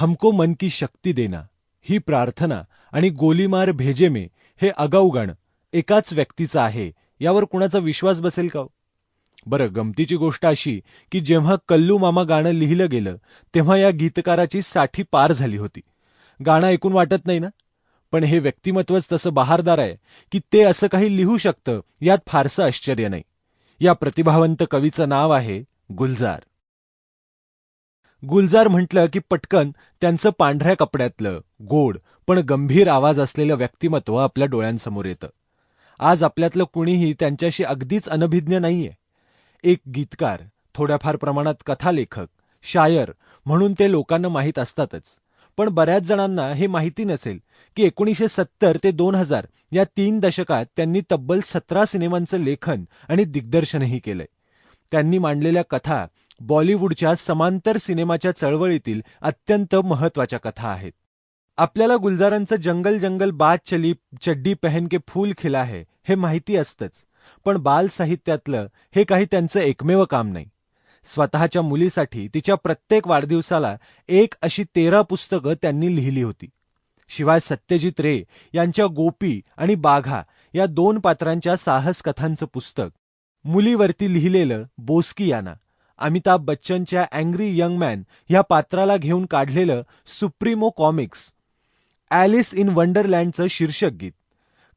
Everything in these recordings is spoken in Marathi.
हमको मन की शक्ती देना ही प्रार्थना आणि गोलीमार भेजे मे हे अगाऊ गाणं एकाच व्यक्तीचं आहे यावर कुणाचा विश्वास बसेल का हो? बरं गमतीची गोष्ट अशी की जेव्हा कल्लू मामा गाणं लिहिलं गेलं तेव्हा या गीतकाराची साठी पार झाली होती. गाणं ऐकून वाटत नाही ना? पण हे व्यक्तिमत्वच तसं बहारदार आहे की ते असं काही लिहू शकतं यात फारसं आश्चर्य नाही. या प्रतिभावंत कवीचं नाव आहे गुलजार. गुलजार म्हटलं की पटकन त्यांचं पांढऱ्या कपड्यातलं गोड पण गंभीर आवाज असलेलं व्यक्तिमत्व आपल्या डोळ्यांसमोर येतं. आज आपल्यातलं कुणीही त्यांच्याशी अगदीच अनभिज्ञ नाहीये. एक गीतकार थोड्याफार प्रमाणात कथालेखक शायर म्हणून ते लोकांना माहीत असतातच. पण बऱ्याच जणांना हे माहिती नसेल की एकोणीसशे सत्तर ते दोन हजार या तीन दशकात त्यांनी तब्बल सतरा सिनेमांचं लेखन आणि दिग्दर्शनही केलंय. त्यांनी मांडलेल्या कथा बॉलिवूडच्या समांतर सिनेमाच्या चळवळीतील अत्यंत महत्त्वाच्या कथा आहेत. आपल्याला गुलजारांचं जंगल जंगल बाद चली चड्डी पहन के फूल खिला है हे माहिती असतंच. पण बाल साहित्यातलं हे काही त्यांचं एकमेव काम नाही. स्वतःच्या मुलीसाठी तिच्या प्रत्येक वाढदिवसाला एक अशी तेरा पुस्तकं त्यांनी लिहिली होती. शिवाय सत्यजित रे यांच्या गोपी आणि बाघा या दोन पात्रांच्या साहस कथांचं पुस्तक मुलीवरती लिहिलेलं बोस्कियाना. अमिताभ बच्चनच्या अँग्री यंग मॅन ह्या पात्राला घेऊन काढलेलं सुप्रीमो कॉमिक्स. ॲलिस इन वंडरलँडचं शीर्षक गीत.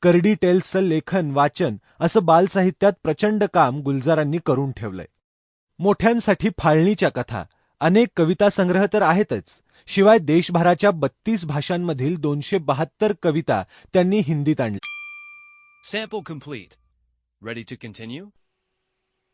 करडी टेल्सचं लेखन वाचन असं बालसाहित्यात प्रचंड काम गुलजारांनी करून ठेवलंय. मोठ्यांसाठी फाळणीच्या कथा. अनेक कविता संग्रह तर आहेतच. शिवाय देशभराच्या बत्तीस भाषांमधील दोनशे बहात्तर कविता त्यांनी हिंदीत आणल्या.